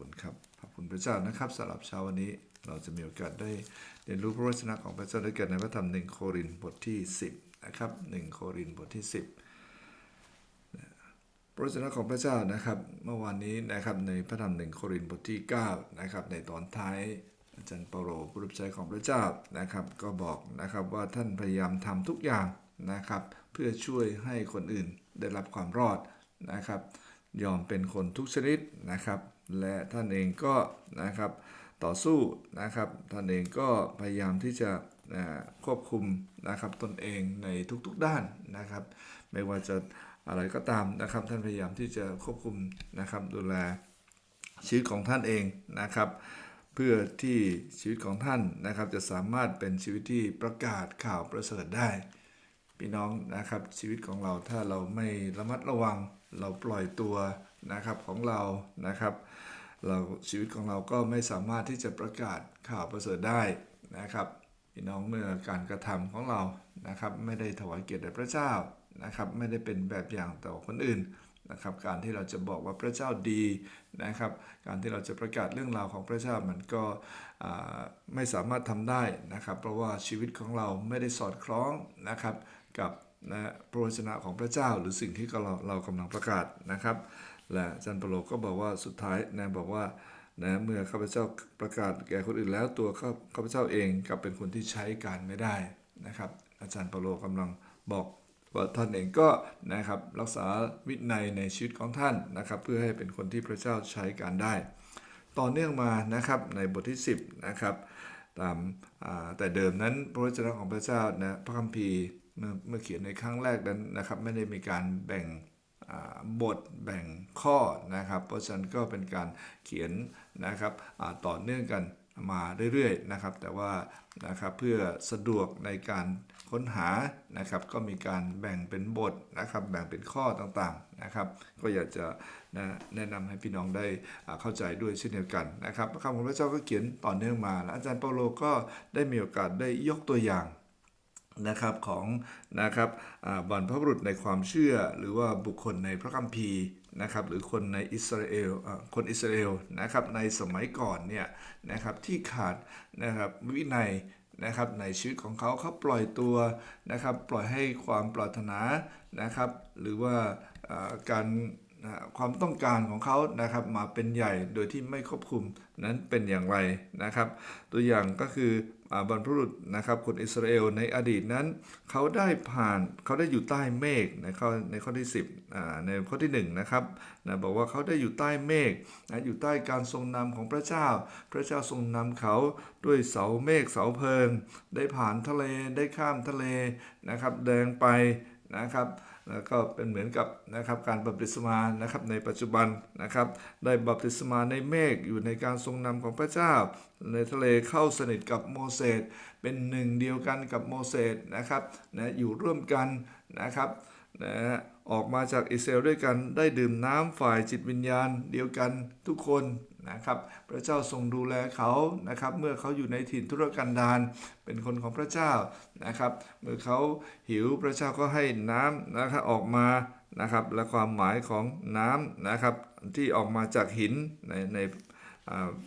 คุณครับ ขอบคุณพระเจ้านะครับสำหรับเช้าวันนี้เราจะมีโอกาสได้เรียนรู้พระวจนะของพระเจ้าด้วยกันในพระธรรมหนึ่งโครินบทที่ 10 นะครับหนึ่งโครินบทที่ 10 พระวจนะของพระเจ้านะครับ เมื่อวานนี้นะครับในพระธรรมหนึ่งโครินบทที่9นะครับในตอนท้ายอาจารย์เปาโลผู้รับใช้ของพระเจ้านะครับ ก็บอกนะครับว่าท่านพยายามทำทุกอย่างนะครับ เพื่อช่วยให้คนอื่นได้รับความรอดนะครับ ยอมเป็นคนทุกชนิดนะครับ และท่านเองก็นะครับต่อสู้นะครับ ท่านเองก็พยายามที่จะควบคุมนะครับตนเองในทุกๆด้านนะครับ ไม่ว่าจะอะไรก็ตามนะครับ ท่านพยายามที่จะควบคุมนะครับดูแลชีวิตของท่านเองนะครับ เพื่อที่ชีวิตของท่านนะครับ จะสามารถเป็นชีวิตที่ประกาศข่าวประเสริฐได้ พี่น้องนะครับชีวิตของเราถ้าเราไม่ระมัดระวังเราปล่อยตัวนะครับของเรานะครับ เราชีวิตของเราก็ไม่สามารถที่จะประกาศข่าวประเสริฐได้นะครับพี่น้องเมื่อการกระทำของเรานะครับไม่ได้ถวายเกียรติแด่พระเจ้านะครับไม่ได้เป็นแบบอย่างต่อคนอื่นนะครับการที่เราจะบอกว่าพระเจ้าดีนะครับการที่เราจะประกาศเรื่องราวของพระเจ้ามันก็ไม่สามารถทำได้นะครับ เพราะว่าชีวิตของเราไม่ได้สอดคล้องนะครับกับนะพระวจนะของพระเจ้าหรือสิ่งที่เราเรากำลังประกาศนะครับ และจารย์เปโลก็บอกว่าสุดท้ายนะบอกว่านะเมื่อข้าพเจ้าประกาศแก่คนอื่นแล้วตัวข้าข้าพเจ้าเองกลับเป็นคนที่ใช้การไม่ได้นะครับ อาจารย์เปโลกำลังบอกว่าท่านเองก็นะครับรักษาวินัยในชีวิตของท่านนะครับ เพื่อให้เป็นคนที่พระเจ้าใช้การได้ ต่อเนื่องมานะครับในบทที่ 10นะครับตามแต่เดิมนั้นพระวจนะของพระเจ้านะพระคัมภีร์เมื่อเขียนในครั้งแรกนั้นนะครับ ไม่ได้มีการแบ่ง บทแบ่งข้อนะครับ เพราะฉะนั้นก็เป็นการเขียนนะครับต่อเนื่องกันมาเรื่อยๆนะครับ แต่ว่านะครับเพื่อสะดวกในการค้นหานะครับ ก็มีการแบ่งเป็นบทนะครับ แบ่งเป็นข้อต่างๆนะครับ ก็อยากจะนะแนะนำให้พี่น้องได้เข้าใจด้วยเช่นเดียวกันนะครับคำของพระเจ้าก็เขียนต่อเนื่องมา และอาจารย์เปาโลก็ได้มีโอกาสได้ยกตัวอย่าง นะครับของนะครับอ่าบรรพบุรุษในความเชื่อ หรือว่าบุคคลในพระคัมภีร์นะครับหรือคนในอิสราเอลคนอิสราเอลนะครับในสมัยก่อนเนี่ยนะครับที่ขาดนะครับวินัยนะครับในชีวิตของเขาเขาปล่อยตัวนะครับปล่อยให้ความปรารถนานะครับหรือว่าการความต้องการของเขานะครับมาเป็นใหญ่โดยที่ไม่ควบคุมนั้นเป็นอย่างไรนะครับ ตัวอย่างก็คือ บรรพบุรุษนะครับคนอิสราเอลในอดีตนั้น เขาได้ผ่านเขาได้อยู่ใต้เมฆในข้อในข้อที่10อ่าในข้อที่1นะครับนะบอกว่าเขาได้อยู่ใต้เมฆนะอยู่ใต้การทรงนำของพระเจ้า พระเจ้าทรงนำเขาด้วยเสาเมฆเสาเพลิง ได้ผ่านทะเลได้ข้ามทะเลนะครับเดินไปนะครับ แล้วก็เป็นเหมือนกับนะครับการบัพติศมานะครับในปัจจุบันนะครับได้บัพติศมาในเมฆอยู่ในการทรงนำของพระเจ้า ในทะเลเข้าสนิทกับโมเสสเป็นหนึ่งเดียวกันกับโมเสสนะครับนะอยู่ร่วมกันนะครับนะออกมาจากอิสราเอลด้วยกันได้ดื่มน้ำฝ่ายจิตวิญญาณเดียวกันทุกคน นะครับพระเจ้าทรงดูแลเขานะครับเมื่อเขาอยู่ในถิ่นทุรกันดารเป็นคนของพระเจ้านะครับเมื่อเขาหิวพระเจ้าก็ให้น้ำนะครับออกมานะครับและความหมายของน้ำนะครับที่ออกมาจากหินในใน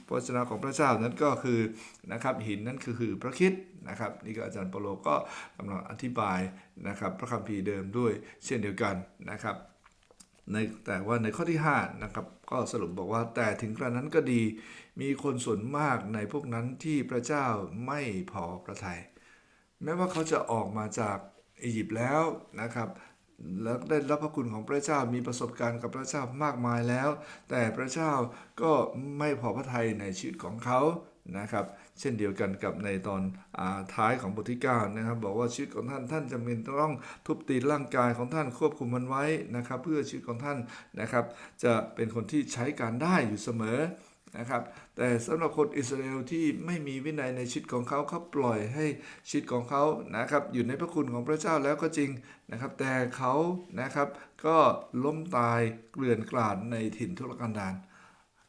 พระวจนะของพระเจ้านั้นก็คือนะครับหินนั้นคือคือพระคิดนะครับนี่ก็อาจารย์เปโลก็กำลังอธิบายนะครับพระคัมภีร์เดิมด้วยเช่นเดียวกันนะครับ ในแต่ว่าในข้อที่5นะครับก็สรุปบอกว่าแต่ถึงกระนั้นก็ดี มีคนส่วนมากในพวกนั้นที่พระเจ้าไม่พอพระทยัยแม้ว่าเขาจะออกมาจากอียิปต์แล้วนะครับแล้วได้รับพระคุณของพระเจ้ามีประสบการณ์กับพระเจ้ามากมายแล้ว แต่พระเจ้าก็ไม่พอพระทัยในชีวิตของเขา นะครับ เช่นเดียวกันกับในตอนอท้ายของบทที่9นะครับ บอกว่าชีวิตของท่านท่านจำเป็นต้องทุบตีร่างกายของท่านควบคุมมันไว้นะครับ เพื่อชีวิตของท่านนะครับ จะเป็นคนที่ใช้การได้อยู่เสมอนะครับแต่สำหรับคนอิสราเอลที่ไม่มีวินัยในชีวิตของเขาเขาปล่อยให้ชีวิตของเขานะครับอยู่ในพระคุณของพระเจ้าแล้วก็จริงนะครับ แต่เขานะครับก็ล้มตายเกลื่อนกลาดในถิ่นทุรกันดาร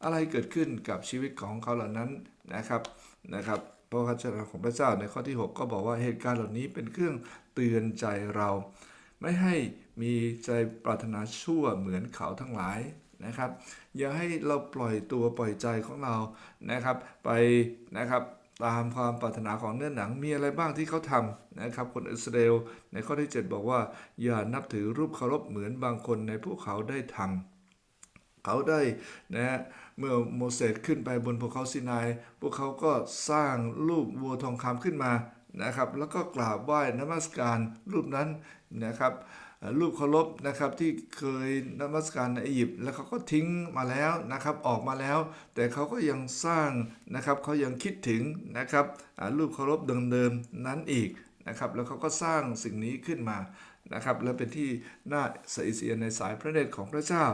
อะไรเกิดขึ้นกับชีวิตของเขาเหล่านั้น นะครับนะครับพระพระเจ้าของพระเจ้าในข้อที่ 6 ก็บอกว่าเหตุการณ์เหล่านี้เป็นเครื่องเตือนใจเรา ไม่ให้มีใจปรารถนาชั่วเหมือนเขาทั้งหลายนะครับ อย่าให้เราปล่อยตัวปล่อยใจของเรานะครับ ไปนะครับตามความปรารถนาของเนื้อหนังมีอะไรบ้างที่เขาทำนะครับคนอิสราเอลในข้อที่ 7 บอกว่า อย่านับถือรูปเคารพเหมือนบางคนในพวกเขาได้ทำ เขาได้นะเมื่อโมเสสขึ้นไปบนภูเขาซินายพวกเขาก็สร้างรูปวัวทองคำขึ้นมานะครับ แล้วก็กราบไหว้นมัสการรูปนั้นนะครับรูปเคารพนะครับที่เคยนมัสการในอียิปต์แล้วเขาก็ทิ้งมาแล้วนะครับออกมาแล้ว แต่เขาก็ยังสร้างนะครับเขายังคิดถึงนะครับรูปเคารพเดิมๆนั้นอีกนะครับแล้วเขาก็สร้างสิ่งนี้ขึ้นมา นะครับและเป็นที่น่าสะอิดสะเอียในสายพระเนตรของพระเจ้า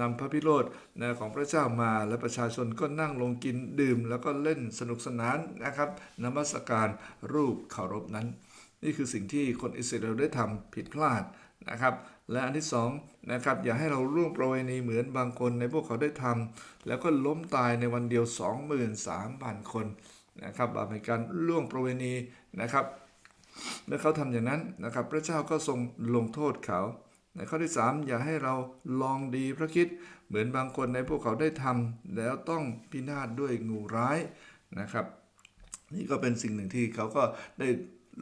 นำพระพิโรธนะของพระเจ้ามาและประชาชนก็นั่งลงกินดื่ม แล้วก็เล่นสนุกสนานนะครับนมัสการรูปเคารพนั้น นี่คือสิ่งที่คนอิสราเอลได้ทำผิดพลาดนะครับและอันที่สองนะครับอย่าให้เราร่วงประเวณีเหมือนบางคนในพวกเขาได้ทำแล้วก็ล้มตายในวันเดียว 23,000 คนนะครับบาปในการล่วงประเวณีนะครับ เมื่อเขาทำอย่างนั้นนะครับ พระเจ้าก็ทรงลงโทษเขา ในข้อที่ 3 อย่าให้เราลองดีพระคิดเหมือนบางคนในพวกเขาได้ทำแล้วต้องพินาศด้วยงูร้ายนะครับ นี่ก็เป็นสิ่งหนึ่งที่เขาก็ได้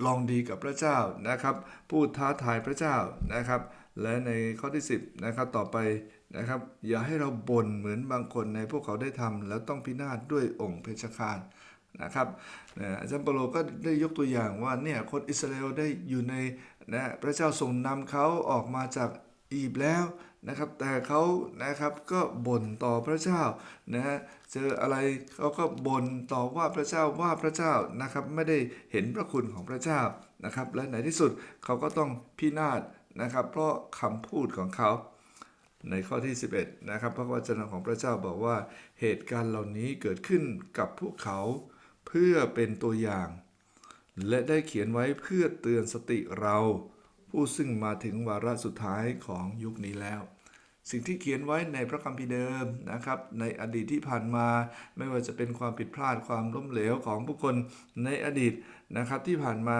ลองดีกับพระเจ้านะครับ พูดท้าทายพระเจ้านะครับ และในข้อที่ 10นะครับต่อไปนะครับ อย่าให้เราบ่นเหมือนบางคนในพวกเขาได้ทำแล้วต้องพินาศด้วยองค์เพชฌฆาต นะครับอาจารย์เปโลก็ได้ยกตัวอย่างว่าเนี่ยคนอิสราเอลได้อยู่ในนะพระเจ้าทรงนำเขาออกมาจากอียิปต์แล้วนะครับ แต่เขานะครับก็บ่นต่อพระเจ้านะฮะเจออะไรเขาก็บ่นต่อว่าพระเจ้าว่าพระเจ้านะครับไม่ได้เห็นพระคุณของพระเจ้านะครับ และในที่สุดเขาก็ต้องพินาศนะครับ เพราะคำพูดของเขาในข้อที่ 11นะครับพระวจนะของพระเจ้าบอกว่าเหตุการณ์เหล่านี้เกิดขึ้นกับพวกเขา เพื่อเป็นตัวอย่าง และได้เขียนไว้เพื่อเตือนสติเรา ผู้ซึ่งมาถึงวาระสุดท้ายของยุคนี้แล้ว สิ่งที่เขียนไว้ในพระคัมภีร์เดิมนะครับ ในอดีตที่ผ่านมา ไม่ว่าจะเป็นความผิดพลาดความล้มเหลวของผู้คนในอดีตนะครับที่ผ่านมา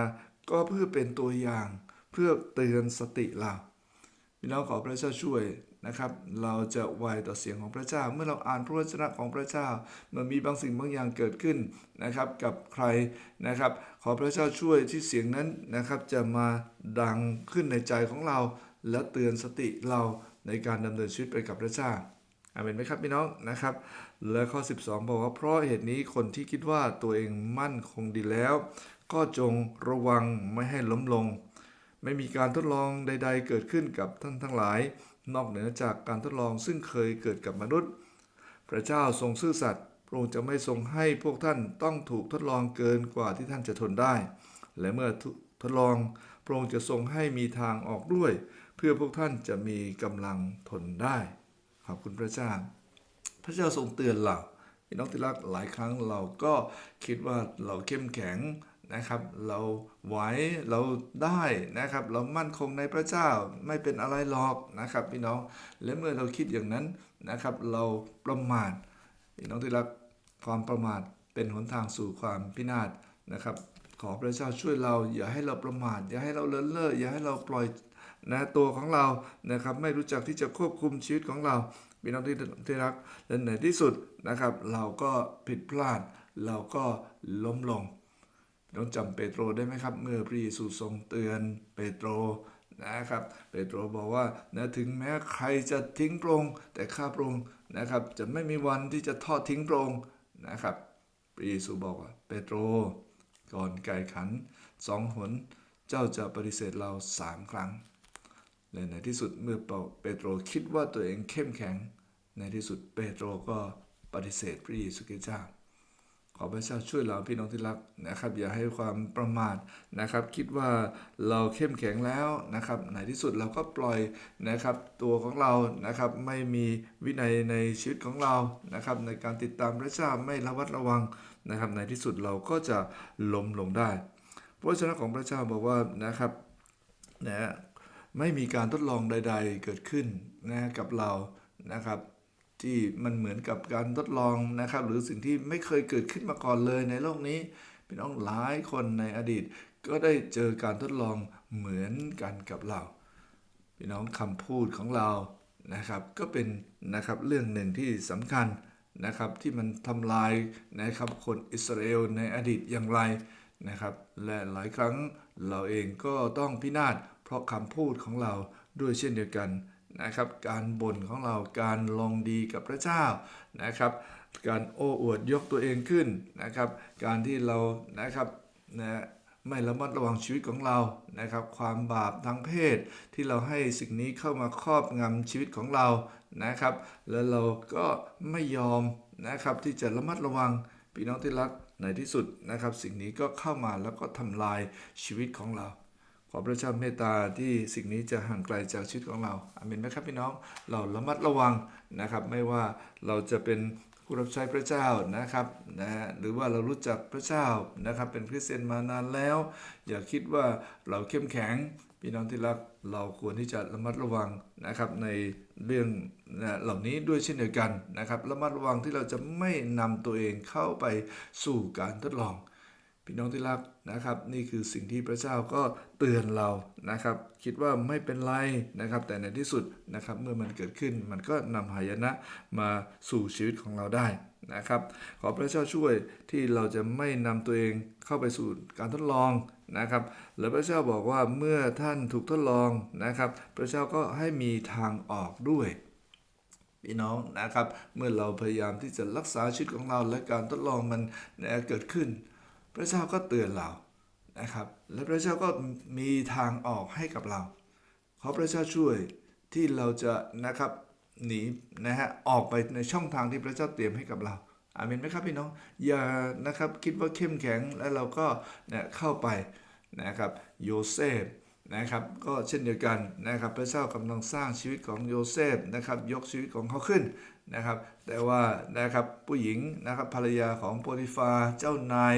ก็เพื่อเป็นตัวอย่าง เพื่อเตือนสติเราพี่น้องขอพระเจ้าช่วย นะครับ เราจะไวต่อเสียงของพระเจ้า เมื่อเราอ่านพระวจนะของพระเจ้าเมื่อมีบางสิ่งบางอย่างเกิดขึ้นนะครับ กับใครนะครับ ขอพระเจ้าช่วยที่เสียงนั้นนะครับ จะมาดังขึ้นในใจของเรา และเตือนสติเราในการดำเนินชีวิตไปกับพระเจ้าอาเมนไหมครับพี่น้องนะครับ และข้อ 12 บอกว่าเพราะเหตุนี้คนที่คิดว่าตัวเองมั่นคงดีแล้ว ก็จงระวังไม่ให้ล้มลง ไม่มีการทดลองใด ๆ เกิดขึ้นกับท่านทั้งหลาย นอกเหนือจากการทดลองซึ่งเคยเกิดกับมนุษย์ พระเจ้าทรงซื่อสัตย์พระองค์จะไม่ทรงให้พวกท่านต้องถูกทดลองเกินกว่าที่ท่านจะทนได้ และเมื่อทดลองพระองค์จะทรงให้มีทางออกด้วย เพื่อพวกท่านจะมีกำลังทนได้ขอบคุณพระเจ้า พระเจ้าทรงเตือนเราพี่น้องที่รักหลายครั้งเราก็คิดว่าเราเข้มแข็ง นะครับ เราไหวเราได้นะครับ เรามั่นคงในพระเจ้าไม่เป็นอะไรหรอกนะครับ พี่น้องและเมื่อเราคิดอย่างนั้นนะครับ เราประมาทพี่น้องที่รักความประมาทเป็นหนทางสู่ความพินาศนะครับ ขอพระเจ้าช่วยเรา อย่าให้เราประมาท อย่าให้เราเลินเล่ออย่าให้เราปล่อยนะตัวของเรานะครับ ไม่รู้จักที่จะควบคุมชีวิตของเราพี่น้องที่ที่รักและในที่สุดนะครับ เราก็ผิดพลาด เราก็ล้มลง น้องจำเปโตรได้ไหมครับ เมื่อพระเยซูทรงเตือนเปโตรนะครับ เปโตรบอกว่านะถึงแม้ใครจะทิ้งพระองค์แต่ข้าพระองค์นะครับ จะไม่มีวันที่จะทอดทิ้งพระองค์นะครับพระเยซูบอกว่าเปโตร ก่อนไก่ขันสองหนเจ้าจะปฏิเสธเราสามครั้งและในที่สุดเมื่อเปโตรคิดว่าตัวเองเข้มแข็ง ในที่สุดเปโตรก็ปฏิเสธพระเยซูคริสต์เจ้า ขอพระเจ้าช่วยเราพี่น้องที่รักนะครับ อย่าให้ความประมาทนะครับ คิดว่าเราเข้มแข็งแล้วนะครับในที่สุดเราก็ปล่อยนะครับ ตัวของเรานะครับไม่มีวินัยในชีวิตของเรานะครับ ในการติดตามพระเจ้าไม่ระวัดระวังนะครับ ในที่สุดเราก็จะล้มลงได้พระวจนะของพระเจ้าบอกว่านะครับนะไม่มีการทดลองใด ๆ เกิดขึ้นนะกับเรานะครับ ที่มันเหมือนกับการทดลองนะครับ หรือสิ่งที่ไม่เคยเกิดขึ้นมาก่อนเลยในโลกนี้พี่น้องหลายคนในอดีต ก็ได้เจอการทดลองเหมือนกันกับเราพี่น้องคำพูดของเรานะครับ ก็เป็นนะครับเรื่องหนึ่งที่สำคัญนะครับที่มันทำลายนะครับคนอิสราเอลในอดีตอย่างไรนะครับ และหลายครั้งเราเองก็ต้องพินาศเพราะคำพูดของเราด้วยเช่นเดียวกัน นะครับการบ่นของเราการลองดีกับพระเจ้านะครับ การโอ้อวดยกตัวเองขึ้นนะครับ การที่เรานะครับนะไม่ระมัดระวังชีวิตของเรานะครับ ความบาปทางเพศที่เราให้สิ่งนี้เข้ามาครอบงำชีวิตของเรานะครับ แล้วเราก็ไม่ยอมนะครับที่จะระมัดระวังพี่น้องที่รักในที่สุดนะครับ สิ่งนี้ก็เข้ามาแล้วก็ทำลายชีวิตของเรา ขอพระเจ้าเมตตาที่สิ่งนี้จะห่างไกลจากชีวิตของเราอาเมนไหมครับพี่น้องเราระมัดระวังนะครับ ไม่ว่าเราจะเป็นผู้รับใช้พระเจ้านะครับนะฮะหรือว่าเรารู้จักพระเจ้านะครับ เป็นคริสเตียนมานานแล้ว อย่าคิดว่าเราเข้มแข็งพี่น้องที่รักเราควรที่จะระมัดระวังนะครับในเรื่องนะเหล่านี้ด้วยเช่นเดียวกันนะครับระมัดระวังที่เราจะไม่นำตัวเองเข้าไปสู่การทดลอง พี่น้องที่รักนะครับ นี่คือสิ่งที่พระเจ้าก็เตือนเรานะครับ คิดว่าไม่เป็นไรนะครับ แต่ในที่สุดนะครับเมื่อมันเกิดขึ้นมันก็นำหายนะมาสู่ชีวิตของเราได้นะครับ ขอพระเจ้าช่วยที่เราจะไม่นำตัวเองเข้าไปสู่การทดลองนะครับ และพระเจ้าบอกว่าเมื่อท่านถูกทดลองนะครับ พระเจ้าก็ให้มีทางออกด้วยพี่น้องนะครับ เมื่อเราพยายามที่จะรักษาชีวิตของเราและการทดลองมันนเกิดขึ้น พระเจ้าก็เตือนเรานะครับ และพระเจ้าก็มีทางออกให้กับเรา ขอพระเจ้าช่วยที่เราจะนะครับหนีนะฮะออกไปในช่องทางที่พระเจ้าเตรียมให้กับเราอาเมนไหมครับพี่น้องอย่านะครับคิดว่าเข้มแข็งแล้วเราก็เนี่ยเข้าไปนะครับโยเซฟนะครับก็เช่นเดียวกันนะครับพระเจ้ากำลังสร้างชีวิตของโยเซฟนะครับยกชีวิตของเขาขึ้นนะครับ แต่ว่านะครับผู้หญิงนะครับภรรยาของโปรติฟาเจ้านาย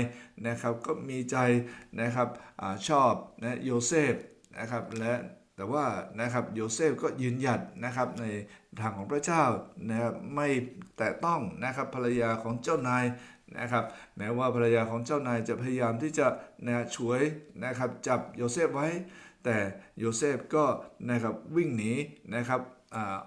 นะครับก็มีใจนะครับอชอบนะโยเซฟนะครับและแต่ว่านะครับโยเซฟก็ยืนหยัดนะครับในทางของพระเจ้านะครับไม่แตะต้องนะครับภรรยาของเจ้านายนะครับแม้ว่าภรรยาของเจ้านายจะพยายามที่จะนะช่วยนะครับจับโยเซฟไว้ แต่โยเซฟก็นะครับวิ่งหนีนะครับ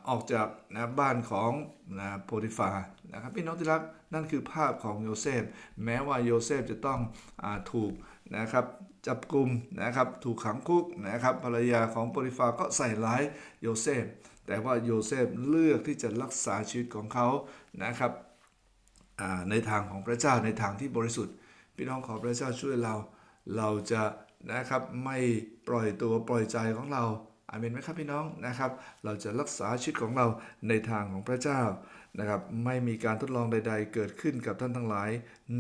ออกจากนะบ้านของนะโพติฟานะครับพี่น้องที่รักนั่นคือภาพของโยเซฟ แม้ว่าโยเซฟจะต้องอถูกนะครับจับกลุ่มนะครับถูกขังคุกนะครับภรรยาของโพติฟาก็ใส่ร้ายโยเซฟ แต่ว่าโยเซฟเลือกที่จะรักษาชีวิตของเขานะครับในทางของพระเจ้าในทางที่บริสุทธิ์ พี่น้องขอพระเจ้าช่วยเรา เราจะนะครับไม่ปล่อยตัวปล่อยใจของเรา อาเมนไหมครับพี่น้องนะครับ เราจะรักษาชีวิตของเราในทางของพระเจ้านะครับ ไม่มีการทดลองใด ๆ เกิดขึ้นกับท่านทั้งหลาย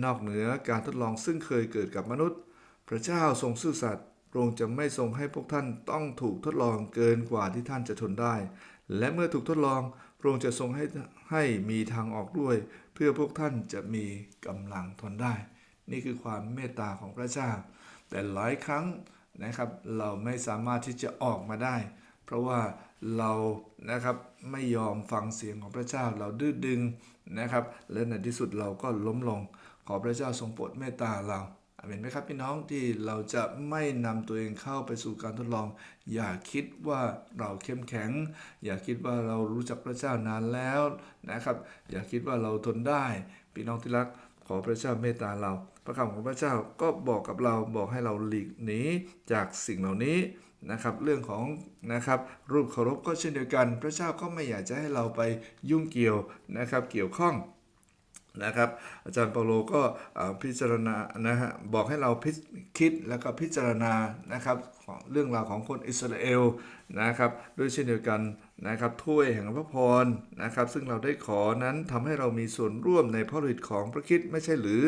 นอกเหนือการทดลองซึ่งเคยเกิดกับมนุษย์ พระเจ้าทรงซื่อสัตย์พระองค์จะไม่ทรงให้พวกท่านต้องถูกทดลองเกินกว่าที่ท่านจะทนได้ และเมื่อถูกทดลองพระองค์จะทรงให้ให้มีทางออกด้วย เพื่อพวกท่านจะมีกำลังทนได้ นี่คือความเมตตาของพระเจ้า แต่หลายครั้ง นะครับ เราไม่สามารถที่จะออกมาได้ เพราะว่าเรานะครับไม่ยอมฟังเสียงของพระเจ้าเราดื้อดึงนะครับ และในที่สุดเราก็ล้มลง ขอพระเจ้าทรงโปรดเมตตาเราอาเมนไหมครับพี่น้องที่เราจะไม่นำตัวเองเข้าไปสู่การทดลอง อย่าคิดว่าเราเข้มแข็ง อย่าคิดว่าเรารู้จักพระเจ้านานแล้วนะครับ อย่าคิดว่าเราทนได้ พี่น้องที่รัก อพระเจ้าเมตตาเรา พระคำของพระเจ้าก็บอกกับเราบอกให้เราหลีกหนีจากสิ่งเหล่านี้นะครับ เรื่องของนะครับรูปเคารพก็เช่นเดียวกัน พระเจ้าก็ไม่อยากจะให้เราไปยุ่งเกี่ยวนะครับ เกี่ยวข้อง นะครับอาจารย์เปาโลก็พิจารณานะฮะบอกให้เราพิคิดแล้วก็พิจารณานะครับของเรื่องราวของคนอิสราเอลนะครับด้วยเช่นเดียวกันนะครับถ้วยแห่งพระพรนะครับ ซึ่งเราได้ขอนั้นทำให้เรามีส่วนร่วมในพระฤทธิ์ของพระคิดไม่ใช่หรือ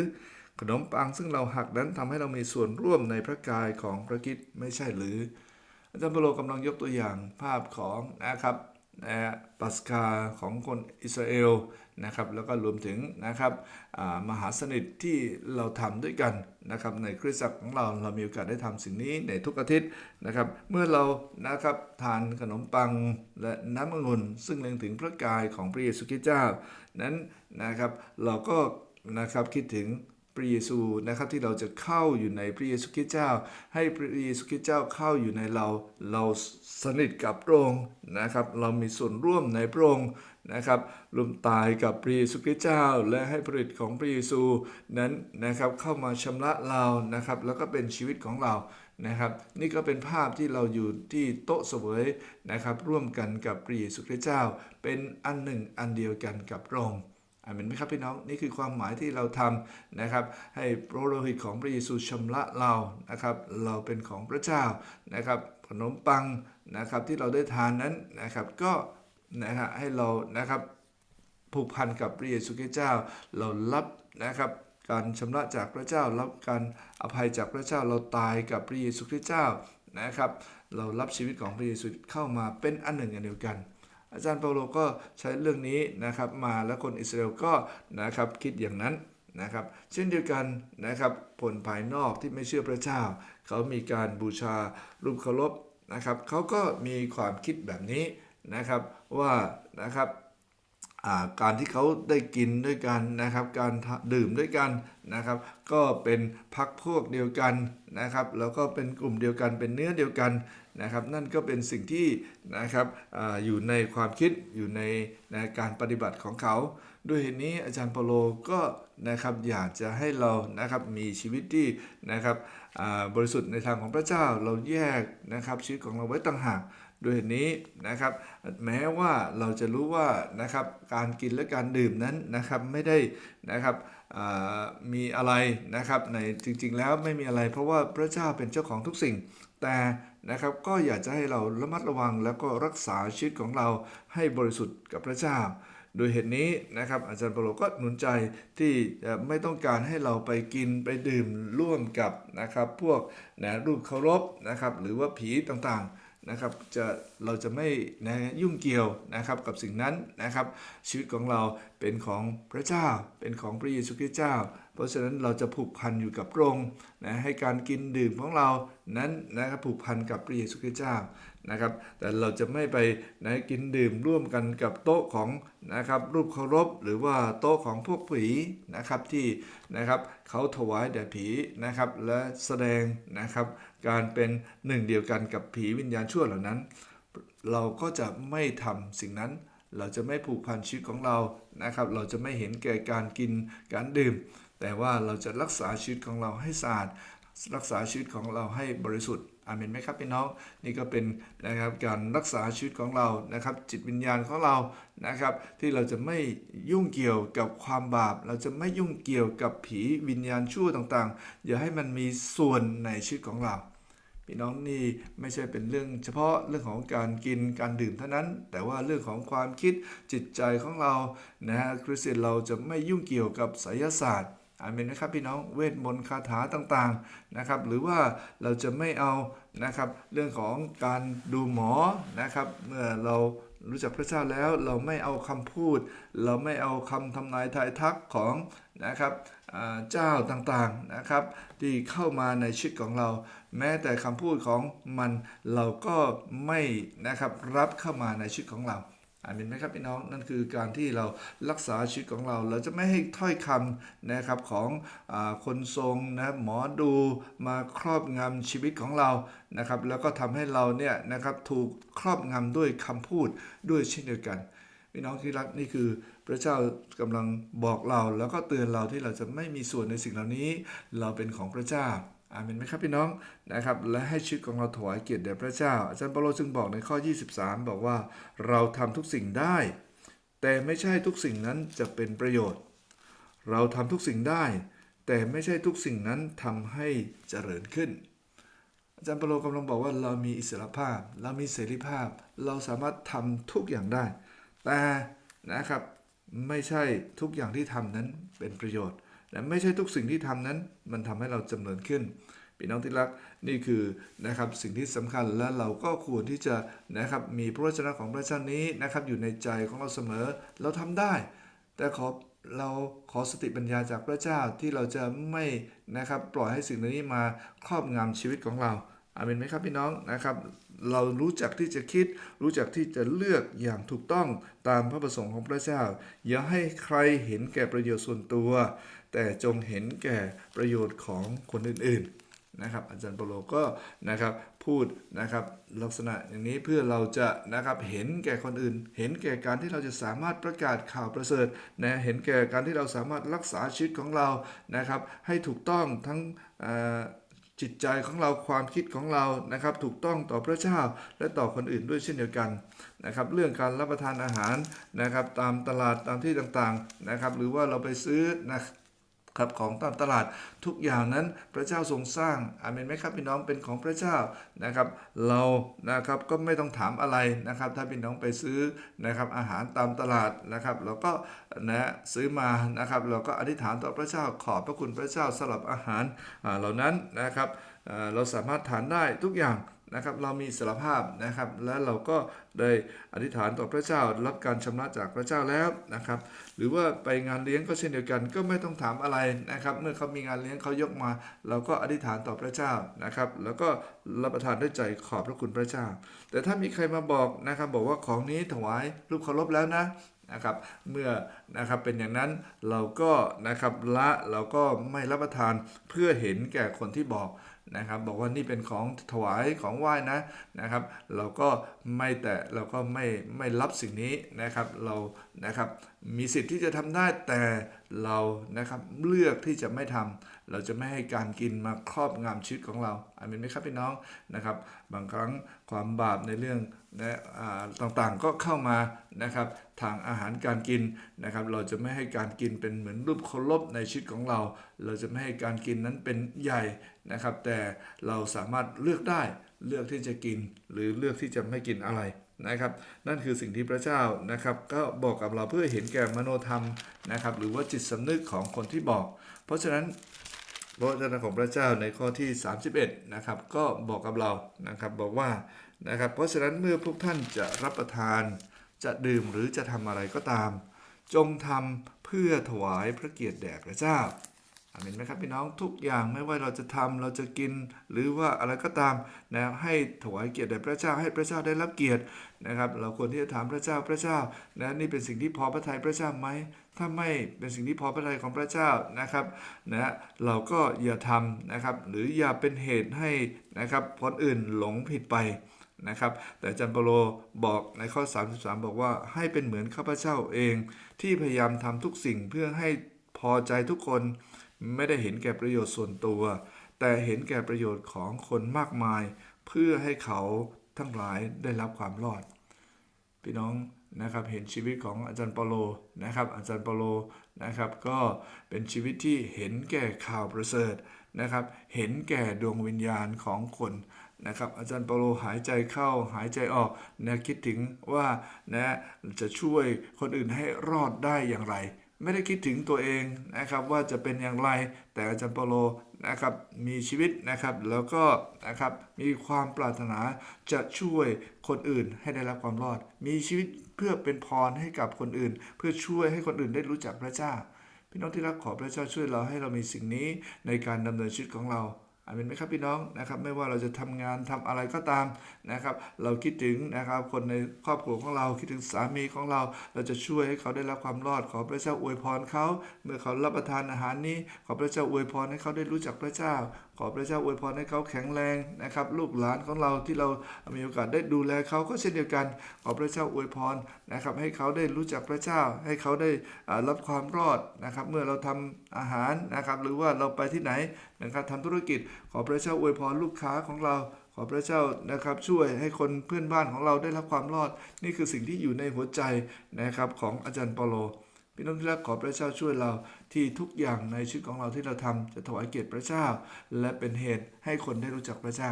ขนมปังซึ่งเราหักนั้นทำให้เรามีส่วนร่วมในพระกายของพระคิดไม่ใช่หรือ อาจารย์เปาโลกำลังยกตัวอย่างภาพของนะครับนะปัสกาของคนอิสราเอล นะครับแล้วก็รวมถึงนะครับมหาสนิทที่เราทำด้วยกันนะครับในคริสตจักรของเราเรามีโอกาสได้ทำสิ่งนี้ในทุกอาทิตย์นะครับเมื่อเรานะครับทานขนมปังและน้ำองุ่นซึ่งเล็งถึงพระกายของพระเยซูคริสต์เจ้านั้นนะครับเราก็นะครับคิดถึง พระเยซูนะครับที่เราจะเข้าอยู่ในพระเยซูคริสต์เจ้า ให้พระเยซูคริสต์เจ้าเข้าอยู่ในเรา เราสนิทกับพระองค์นะครับ เรามีส่วนร่วมในพระองค์นะครับรวมตายกับพระเยซูคริสต์เจ้า และให้ผลิตของพระเยซูนั้นนะครับเข้ามาชำระเรานะครับ แล้วก็เป็นชีวิตของเรานะครับ นี่ก็เป็นภาพที่เราอยู่ที่โต๊ะเสวยนะครับ ร่วมกันกับพระเยซูคริสต์เจ้า เป็นอันหนึ่งอันเดียวกันกับพระองค์ อาเมนไหมครับพี่น้องนี่คือความหมายที่เราทำนะครับ ให้พระโลหิตของพระเยซูชำระเรานะครับ เราเป็นของพระเจ้านะครับ ขนมปังนะครับที่เราได้ทานนั้นนะครับ ก็นะฮะให้เรานะครับผูกพันกับพระเยซูคริสต์เจ้า เรารับนะครับการชำระจากพระเจ้า รับการอภัยจากพระเจ้าเราตายกับพระเยซูคริสต์เจ้านะครับ เรารับชีวิตของพระเยซูเข้ามาเป็นอันหนึ่งอันเดียวกัน อาจารย์เปาโลก็ใช้เรื่องนี้นะครับมาแล้วคนอิสราเอลก็นะครับคิดอย่างนั้นนะครับเช่นเดียวกันนะครับผลภายนอกที่ไม่เชื่อพระเจ้า เขามีการบูชารูปเคารพนะครับเขาก็มีความคิดแบบนี้นะครับว่านะครับ การที่เขาได้กินด้วยกันนะครับ การดื่มด้วยกันนะครับ ก็เป็นพักพวกเดียวกันนะครับ แล้วก็เป็นกลุ่มเดียวกัน เป็นเนื้อเดียวกันนะครับ นั่นก็เป็นสิ่งที่นะครับออยู่ในความคิดอยู่ในในการปฏิบัติของเขา ด้วยเหตุนี้อาจารย์เปโลก็นะครับอยากจะให้เรานะครับมีชีวิตที่นะครับบริสุทธิ์ในทางของพระเจ้าเราแยกนะครับชีวิตของเราไว้ต่างหาก ด้วยเหตุนี้นะครับ แม้ว่าเราจะรู้ว่านะครับการกินและการดื่มนั้นนะครับไม่ได้นะครับมีอะไรนะครับในจริง ๆ แล้วไม่มีอะไร เพราะว่าพระเจ้าเป็นเจ้าของทุกสิ่ง แต่นะครับก็อยากจะให้เราระมัดระวังแล้วก็รักษาชีวิตของเราให้บริสุทธิ์กับพระเจ้าโดยเหตุนี้นะครับอาจารย์เปโลก็หนุนใจที่ไม่ต้องการให้เราไปกินไปดื่มร่วมกับนะครับพวกนะรูปเคารพนะครับหรือว่าผีต่างๆ นะครับจะเราจะไม่นะยุ่งเกี่ยวนะครับกับสิ่งนั้นนะครับ ชีวิตของเราเป็นของพระเจ้าเป็นของพระเยซูคริสต์เจ้า เพราะฉะนั้นเราจะผูกพันอยู่กับพระองค์นะให้การกินดื่มของเรานั้นนะครับผูกพันกับพระเยซูคริสต์เจ้านะครับ แต่เราจะไม่ไปนะกินดื่มร่วมกันกับโต๊ะของนะครับรูปเคารพหรือว่าโต๊ะของพวกผีนะครับที่นะครับเขาถวายแด่ผีนะครับและแสดงนะครับการเป็นหนึ่งเดียวกันกับผีวิญญาณชั่วเหล่านั้น เราก็จะไม่ทำสิ่งนั้นเราจะไม่ผูกพันชีวิตของเรานะครับ เราจะไม่เห็นแก่การกินการดื่ม แต่ว่าเราจะรักษาชีวิตของเราให้สะอาด รักษาชีวิตของเราให้บริสุทธิ์อาเมนไหมครับพี่น้องนี่ก็เป็นนะครับการรักษาชีวิตของเรานะครับ จิตวิญญาณของเรานะครับ ที่เราจะไม่ยุ่งเกี่ยวกับความบาป เราจะไม่ยุ่งเกี่ยวกับผีวิญญาณชั่วต่างๆ อย่าให้มันมีส่วนในชีวิตของเราพี่น้องนี่ไม่ใช่เป็นเรื่องเฉพาะเรื่องของการกินการดื่มเท่านั้น แต่ว่าเรื่องของความคิดจิตใจของเรานะฮะคริสเตียนเราจะไม่ยุ่งเกี่ยวกับไสยศาสตร์ อาเมนนะครับพี่น้องเวทมนต์คาถาต่างๆนะครับ หรือว่าเราจะไม่เอานะครับ เรื่องของการดูหมอนะครับ เมื่อเรารู้จักพระเจ้าแล้วเราไม่เอาคำพูด เราไม่เอาคำทำนายทายทักของนะครับเจ้าต่างๆนะครับ ที่เข้ามาในชีวิตของเรา แม้แต่คำพูดของมันเราก็ไม่นะครับรับเข้ามาในชีวิตของเรา อามินไหมครับพี่น้องนั่นคือการที่เรารักษาชีวิตของเรา เราจะไม่ให้ถ้อยคำนะครับของอคนทรงนะหมอดูมาครอบงำชีวิตของเรานะครับ แล้วก็ทำให้เราเนี่ยนะครับถูกครอบงำด้วยคำพูดด้วยเช่นเดียวกันพี่น้องที่รักนี่คือพระเจ้ากำลังบอกเราแล้วก็เตือนเราที่เราจะไม่มีส่วนในสิ่งเหล่านี้ เราเป็นของพระเจ้า อาเมนไหมครับพี่น้องนะครับ และให้ชีวิตของเราถวายเกียรติแด่พระเจ้า อาจารย์เปาโลจึงบอกในข้อ 23 บอกว่าเราทำทุกสิ่งได้ แต่ไม่ใช่ทุกสิ่งนั้นจะเป็นประโยชน์ เราทำทุกสิ่งได้ แต่ไม่ใช่ทุกสิ่งนั้นทำให้เจริญขึ้น อาจารย์เปาโลกำลังบอกว่าเรามีอิสรภาพ เรามีเสรีภาพ เราสามารถทำทุกอย่างได้ แต่นะครับไม่ใช่ทุกอย่างที่ทำนั้นเป็นประโยชน์ และไม่ใช่ทุกสิ่งที่ทำนั้น มันทำให้เราจำเริญขึ้นพี่น้องที่รักนี่คือนะครับสิ่งที่สำคัญและเราก็ควรที่จะนะครับมีพระวจนะของพระเจ้านี้นะครับอยู่ในใจของเราเสมอเราทำได้ แต่ขอเราขอสติปัญญาจากพระเจ้าที่เราจะไม่นะครับปล่อยให้สิ่งนี้มาครอบงำชีวิตของเราอาเมนไหมครับพี่น้องนะครับ เรารู้จักที่จะคิด รู้จักที่จะเลือกอย่างถูกต้องตามพระประสงค์ของพระเจ้า อย่าให้ใครเห็นแก่ประโยชน์ส่วนตัว แต่จงเห็นแก่ประโยชน์ของคนอื่นๆนะครับ อาจารย์เปโลก็นะครับพูดนะครับลักษณะอย่างนี้เพื่อเราจะนะครับเห็นแก่คนอื่น เห็นแก่การที่เราจะสามารถประกาศข่าวประเสริฐนะเห็นแก่การที่เราสามารถรักษาชีวิตของเรานะครับ ให้ถูกต้องทั้งจิตใจของเราความคิดของเรานะครับ ถูกต้องต่อพระเจ้าและต่อคนอื่นด้วยเช่นเดียวกันนะครับ เรื่องการรับประทานอาหารนะครับ ตามตลาดตามที่ต่างๆนะครับ หรือว่าเราไปซื้อนะ ครับของตามตลาดทุกอย่างนั้นพระเจ้าทรงสร้างอาเมนไหมครับพี่น้องเป็นของพระเจ้านะครับ เรานะครับก็ไม่ต้องถามอะไรนะครับ ถ้าพี่น้องไปซื้อนะครับอาหารตามตลาดนะครับ เราก็นะซื้อมานะครับ เราก็อธิษฐานต่อพระเจ้าขอบพระคุณพระเจ้าสำหรับอาหารเหล่านั้นนะครับเราสามารถทานได้ทุกอย่าง นะครับเรามีสารภาพนะครับ และเราก็ได้อธิษฐานต่อพระเจ้ารับการชำระจากพระเจ้าแล้วนะครับ หรือว่าไปงานเลี้ยงก็เช่นเดียวกัน ก็ไม่ต้องถามอะไรนะครับ เมื่อเขามีงานเลี้ยงเขายกมา เราก็อธิษฐานต่อพระเจ้านะครับ แล้วก็รับประทานด้วยใจขอบพระคุณพระเจ้า แต่ถ้ามีใครมาบอกนะครับ บอกว่าของนี้ถวายรูปเคารพแล้วนะนะครับเมื่อนะครับเป็นอย่างนั้นเราก็นะครับละเราก็ไม่รับประทานเพื่อเห็นแก่คนที่บอก นะครับ บอกว่านี่เป็นของถวายของไหว้นะนะครับ เราก็ไม่แต่เราก็ไม่ไม่รับสิ่งนี้นะครับ เรานะครับมีสิทธิ์ที่จะทำได้แต่ เรานะครับเลือกที่จะไม่ทำเราจะไม่ให้การกินมาครอบงำชีวิตของเราอามินไหมครับพี่น้องนะครับ บางครั้งความบาปในเรื่องนะต่างๆก็เข้ามานะครับทางอาหารการกินนะครับ เราจะไม่ให้การกินเป็นเหมือนรูปเคารพในชีวิตของเรา เราจะไม่ให้การกินนั้นเป็นใหญ่นะครับ แต่เราสามารถเลือกได้เลือกที่จะกินหรือเลือกที่จะไม่กินอะไร นะครับ นั่นคือสิ่งที่พระเจ้านะครับ ก็บอกกับเราเพื่อเห็นแก่มโนธรรมนะครับ หรือว่าจิตสำนึกของคนที่บอก เพราะฉะนั้นพระวจนะของพระเจ้าในข้อที่ 31นะครับ ก็บอกกับเรานะครับบอกว่านะครับ เพราะฉะนั้นเมื่อพวกท่านจะรับประทาน จะดื่มหรือจะทำอะไรก็ตาม จงทำเพื่อถวายพระเกียรติแด่พระเจ้า เมนไหมครับพี่น้องทุกอย่างไม่ว่าเราจะทำเราจะกิน หรือว่าอะไรก็ตามนะครับให้ถวายเกียรติแด่พระเจ้าให้พระเจ้าได้รับเกียรตินะครับ เราควรที่จะถามพระเจ้าพระเจ้านะนี่เป็นสิ่งที่พอพระทัยพระเจ้าไหมถ้าไม่เป็นสิ่งที่พอพระทัยของพระเจ้านะครับนะเราก็อย่าทำนะครับ หรืออย่าเป็นเหตุให้นะครับคนอื่นหลงผิดไปนะครับแต่จันเปโลบอกในข้อ 33 บอกว่าให้เป็นเหมือนข้าพเจ้าเอง ที่พยายามทำทุกสิ่งเพื่อให้พอใจทุกคนไม่ได้เห็นแก่ประโยชน์ส่วนตัว แต่เห็นแก่ประโยชน์ของคนมากมาย เพื่อให้เขาทั้งหลายได้รับความรอด พี่น้องนะครับเห็นชีวิตของอาจารย์เปโลนะครับ อาจารย์เปโลนะครับ ก็เป็นชีวิตที่เห็นแก่ข่าวประเสริฐนะครับ เห็นแก่ดวงวิญญาณของคนนะครับ อาจารย์เปโลหายใจเข้าหายใจออกนะคิดถึงว่านะจะช่วยคนอื่นให้รอดได้อย่างไร ไม่ได้คิดถึงตัวเองนะครับว่าจะเป็นอย่างไร แต่อาจารย์เปาโลนะครับมีชีวิตนะครับแล้วก็นะครับมีความปรารถนาจะช่วยคนอื่นให้ได้รับความรอด มีชีวิตเพื่อเป็นพรให้กับคนอื่น เพื่อช่วยให้คนอื่นได้รู้จักพระเจ้าพี่น้องที่รักขอพระเจ้าช่วยเราให้เรามีสิ่งนี้ในการดำเนินชีวิตของเรา อาเมนไหมครับพี่น้องนะครับไม่ว่าเราจะทำงานทำอะไรก็ตามนะครับ เราคิดถึงนะครับคนในครอบครัวของเราคิดถึงสามีของเรา เราจะช่วยให้เขาได้รับความรอดขอพระเจ้าอวยพรเขา เมื่อเขารับประทานอาหารนี้ ขอพระเจ้าอวยพรให้เขาได้รู้จักพระเจ้าขอพระเจ้าอวยพรให้เขาแข็งแรงนะครับ ลูกหลานของเราที่เรามีโอกาสได้ดูแลเขาก็เช่นเดียวกัน ขอพระเจ้าอวยพรนะครับ ให้เขาได้รู้จักพระเจ้า ให้เขาได้รับความรอดนะครับ เมื่อเราทำอาหารนะครับ หรือว่าเราไปที่ไหนนะครับทำธุรกิจ ขอพระเจ้าอวยพรลูกค้าของเราขอพระเจ้านะครับช่วยให้คนเพื่อนบ้านของเราได้รับความรอด นี่คือสิ่งที่อยู่ในหัวใจนะครับของอาจารย์เปโล พี่น้องที่รักขอพระเจ้าช่วยเราที่ทุกอย่างในชีวิตของเราที่เราทำจะถวายเกียรติพระเจ้า และเป็นเหตุให้คนได้รู้จักพระเจ้า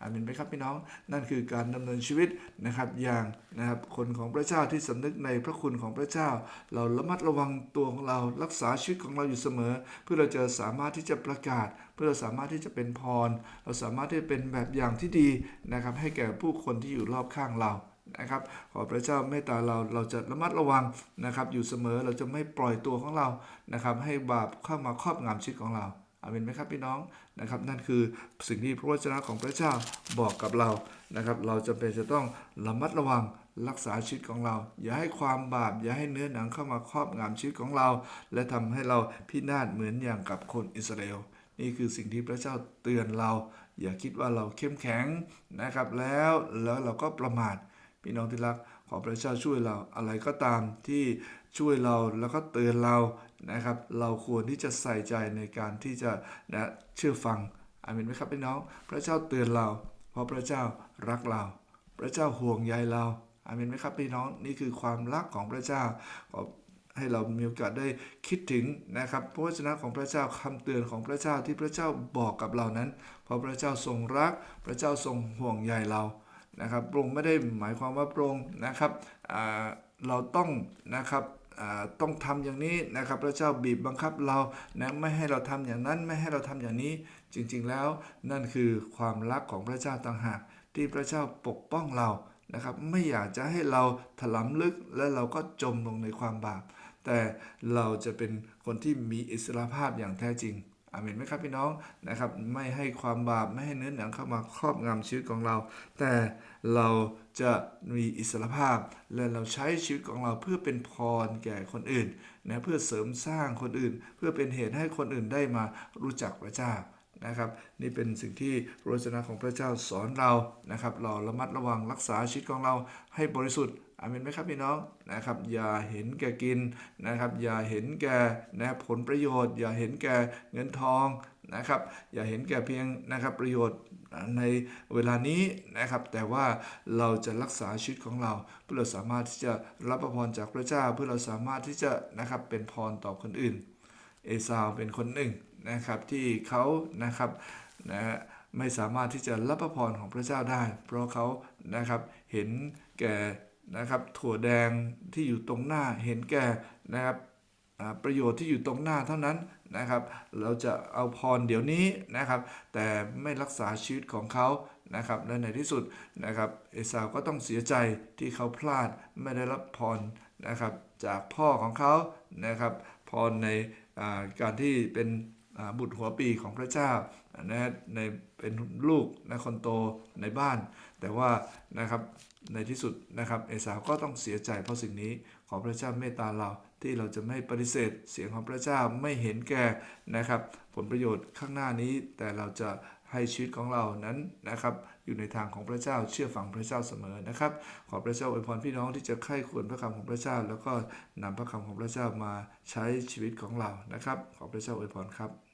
อามินไหมครับพี่น้องนั่นคือการดำเนินชีวิตนะครับอย่างนะครับคนของพระเจ้าที่สำนึกในพระคุณของพระเจ้า เราระมัดระวังตัวของเรารักษาชีวิตของเราอยู่เสมอ เพื่อเราจะสามารถที่จะประกาศ เพื่อเราสามารถที่จะเป็นพร เราสามารถที่จะเป็นแบบอย่างที่ดีนะครับให้แก่ผู้คนที่อยู่รอบข้างเรา นะครับ ขอพระเจ้าเมตตาเราเราจะระมัดระวังนะครับ อยู่เสมอเราจะไม่ปล่อยตัวของเรานะครับ ให้บาปเข้ามาครอบงำชีวิตของเราอาเมนไหมครับพี่น้องนะครับนั่นคือสิ่งที่พระวจนะของพระเจ้าบอกกับเรานะครับ เราจำเป็นจะต้องระมัดระวังรักษาชีวิตของเรา อย่าให้ความบาป อย่าให้เนื้อหนังเข้ามาครอบงำชีวิตของเรา และทำให้เราพินาศเหมือนอย่างกับคนอิสราเอลนี่คือสิ่งที่พระเจ้าเตือนเรา อย่าคิดว่าเราเข้มแข็งนะครับ แล้วแล้วเราก็ประมาท พี่น้องที่รักขอพระเจ้าช่วยเราอะไรก็ตามที่ช่วยเราแล้วก็เตือนเรานะครับ เราควรที่จะใส่ใจในการที่จะนะเชื่อฟังอาเมนไหมครับพี่น้อง พระเจ้าเตือนเรา เพราะพระเจ้ารักเรา พระเจ้าห่วงใยเราอาเมนไหมครับพี่น้องนี่คือความรักของพระเจ้าขอให้เรามีโอกาสได้คิดถึงนะครับพระวจนะของพระเจ้าคำเตือนของพระเจ้าที่พระเจ้าบอกกับเรานั้น เพราะพระเจ้าทรงรัก พระเจ้าทรงห่วงใยเรา นะครับพระองค์ไม่ได้หมายความว่าพระองค์นะครับเราต้องนะครับต้องทำอย่างนี้นะครับพระเจ้าบีบบังคับเรานะไม่ให้เราทำอย่างนั้นไม่ให้เราทำอย่างนี้ จริงๆแล้วนั่นคือความรักของพระเจ้าต่างหาก ที่พระเจ้าปกป้องเรานะครับ ไม่อยากจะให้เราถลำลึกและเราก็จมลงในความบาป แต่เราจะเป็นคนที่มีอิสรภาพอย่างแท้จริง อาเมนไหมครับพี่น้องนะครับไม่ให้ความบาปไม่ให้เนื้อหนังเข้ามาครอบงำชีวิตของเรา แต่เราจะมีอิสรภาพ และเราใช้ชีวิตของเราเพื่อเป็นพรแก่คนอื่นนะเพื่อเสริมสร้างคนอื่น เพื่อเป็นเหตุให้คนอื่นได้มารู้จักพระเจ้า นะครับ นี่เป็นสิ่งที่พระวจนะของพระเจ้าสอนเรานะครับ เราระมัดระวังรักษาชีวิตของเราให้บริสุทธิ์อาเมนไหมครับพี่น้องนะครับ อย่าเห็นแก่กินนะครับ อย่าเห็นแก่นะผลประโยชน์ อย่าเห็นแก่เงินทองนะครับ อย่าเห็นแก่เพียงนะครับประโยชน์ในเวลานี้นะครับ แต่ว่าเราจะรักษาชีวิตของเรา เพื่อเราสามารถที่จะรับพระพรจากพระเจ้า เพื่อเราสามารถที่จะนะครับเป็นพรต่อคนอื่น เอซาวเป็นคนหนึ่ง นะครับที่เขานะครับนะไม่สามารถที่จะรับพระพรของพระเจ้าได้ เพราะเขานะครับเห็นแก่นะครับถั่วแดงที่อยู่ตรงหน้าเห็นแก่นะครับประโยชน์ที่อยู่ตรงหน้าเท่านั้นนะครับ เราจะเอาพรเดี๋ยวนี้นะครับ แต่ไม่รักษาชีวิตของเขานะครับและในที่สุดนะครับเอสาวก็ต้องเสียใจที่เขาพลาดไม่ได้รับพรนะครับจากพ่อของเขานะครับพรในการที่เป็น บุตรหัวปีของพระเจ้านะในเป็นลูกนะคนโตในบ้าน แต่ว่านะครับในที่สุดนะครับเอสาวก็ต้องเสียใจเพราะสิ่งนี้ขอพระเจ้าเมตตาเราที่เราจะไม่ปฏิเสธเสียงของพระเจ้าไม่เห็นแก่นะครับ ผลประโยชน์ข้างหน้านี้ แต่เราจะให้ชีวิตของเรานั้นนะครับ อยู่ในทางของพระเจ้าเชื่อฟังพระเจ้าเสมอนะครับ ขอพระเจ้าอวยพรพี่น้องที่จะใคร่ควรพระคำของพระเจ้า แล้วก็นำพระคำของพระเจ้ามาใช้ชีวิตของเรานะครับ ขอพระเจ้าอวยพรครับ